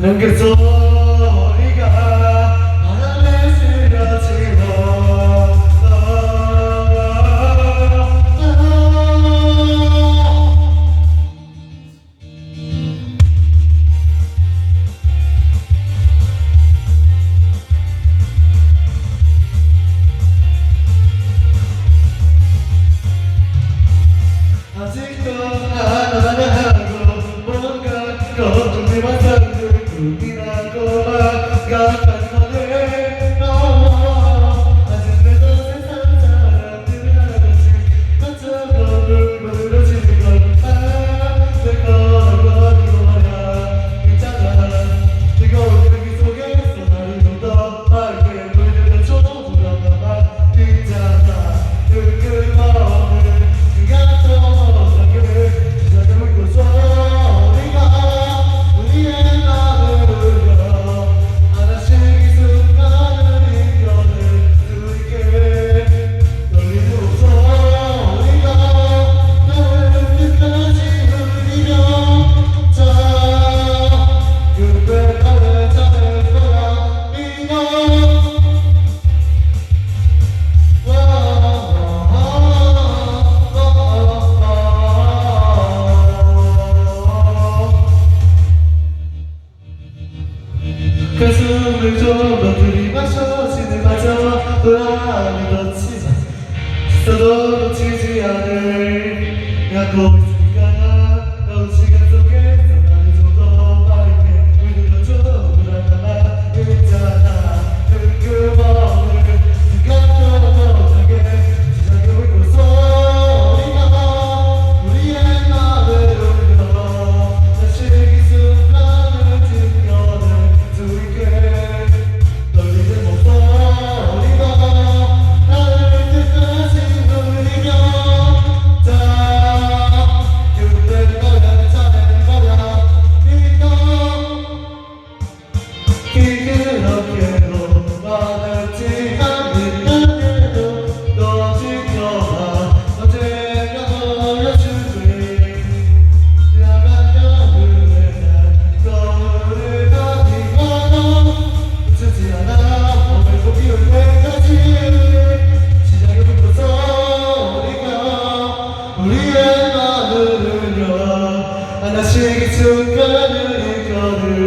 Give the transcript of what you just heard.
넘겨 소리가 바람에 스며지고 아직도 하나하나 하고 뭔가 걱정되만 살고 We gotta Kola, God. 가슴을 좁아 들이마셔 진을 맞아 돌아가는 덧치마. 써도 놓치지 않을 약속. 우리의 마음을요 하나씩 순간을 이끌어